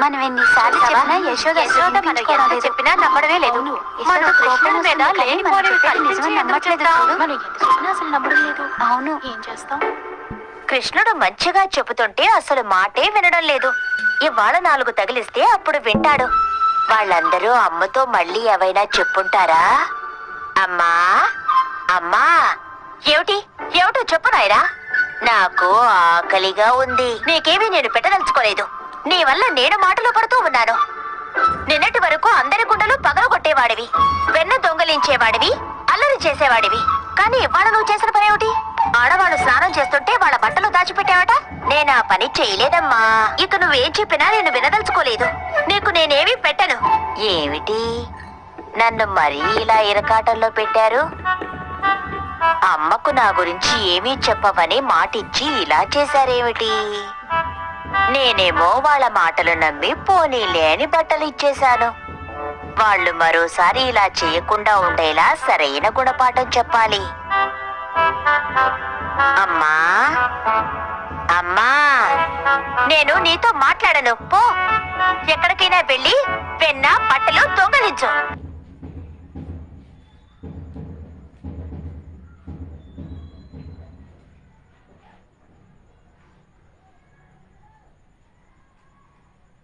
మనం ఎన్నిసార్లు చెప్పినా యశోద యశోద మనం ఎంత చెప్పినా నమ్మడమే లేదు. మనం కృష్ణుడి మీద లేనిపోనివి కల్పించి నమ్మట్లేదు. మనం ఎంత చెప్పినా అసలు నమ్మడం లేదు? అవును. ఏం చేస్తాం? కృష్ణుడు మంచిగా చెబుతుంటే అసలు మాటే వినడం లేదు. ఇవాళ నాలుగు తగిలిస్తే అప్పుడు వింటాడు. వాళ్ళందరూ అమ్మతో మళ్ళీ ఏవైనా చెప్పుంటారా? అమ్మా అమ్మా. ఏమిటి? ఏమిటో చెప్పు నాయనా. నాకు ఆకలిగా ఉంది. నీకేమీ నేను పెట్టదలుచుకోలేదు. నీ వల్ల నేను మాటలు పడుతూ ఉన్నాను. నిన్నటి వరకు అందరి గుండెలు పగలగొట్టేవాడివి వెన్న దొంగలించేవాడివి అల్లరి చేసేవాడివి. కానీ ఇవాళ నువ్వు చేసిన పని ఏమిటి? ఆడవాళ్ళు స్నానం చేస్తుంటే వాళ్ళ బట్టలు దాచిపెట్టావట? నేను ఆ పని చేయలేదమ్మా. ఇక నువ్వేం చెప్పినా నేను వినదలుచుకోలేదు. నీకు నేనేమీ పెట్టను. ఏమిటి? నన్ను మరీ ఇలా ఇరకాటంలో పెట్టారు? అమ్మకు నా గురించి ఏమీ చెప్పవని మాటిచ్చి ఇలా చేశారేమిటి? నేనేమో వాళ్ళ మాటలు నమ్మి పోనీలే అని బట్టలు ఇచ్చేశాను. వాళ్ళు మరోసారి ఇలా చేయకుండా ఉండేలా సరైన గుణపాఠం చెప్పాలి. అమ్మా అమ్మా నేను నీతో మాట్లాడను. పో ఎక్కడికైనా వెళ్ళి వెన్న బట్టలు దొంగలించు